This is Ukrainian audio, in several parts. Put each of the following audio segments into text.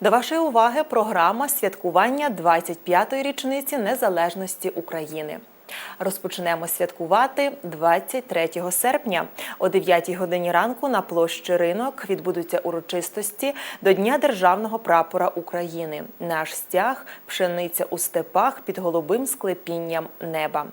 До вашої уваги програма святкування 25-ї річниці незалежності України. Розпочнемо святкувати 23 серпня. О 9 годині ранку на площі ринок відбудуться урочистості до Дня державного прапора України. Наш стяг пшениця у степах під голубим склепінням неба.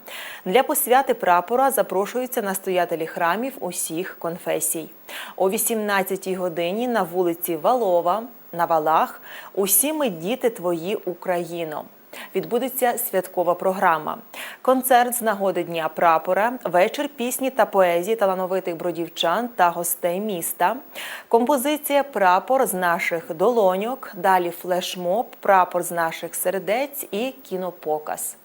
Для посвяти прапора запрошуються настоятелі храмів усіх конфесій. О 18 годині на вулиці Валова на валах усі ми діти твої Україно. Відбудеться святкова програма. Концерт з нагоди Дня прапора, вечір пісні та поезії талановитих бродівчан та гостей міста, композиція Прапор з наших долоньок, далі флешмоб, прапор з наших сердець і кінопоказ.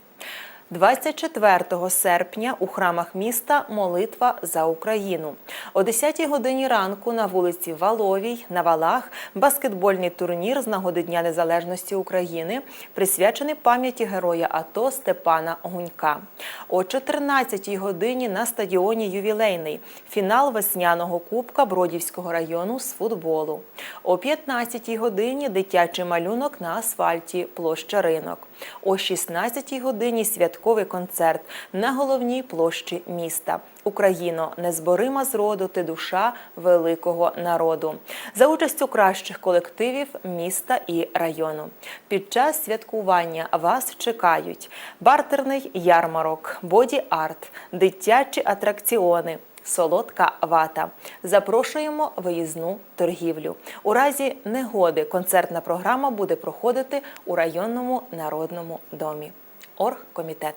24 серпня у храмах міста молитва за Україну. О 10 годині ранку на вулиці Валовій на валах баскетбольний турнір з нагоди Дня Незалежності України, присвячений пам'яті героя АТО Степана Гунька. О 14 годині на стадіоні Ювілейний фінал весняного кубка Бродівського району з футболу. О 15 годині дитячий малюнок на асфальті площа ринок. О 16 годині святковий концерт на головній площі міста. Україно, незборима зроду ти душа великого народу за участю кращих колективів міста і району. Під час святкування вас чекають бартерний ярмарок, боді-арт, дитячі атракціони. Солодка вата. Запрошуємо виїзну торгівлю. У разі негоди концертна програма буде проходити у районному народному домі. Оргкомітет.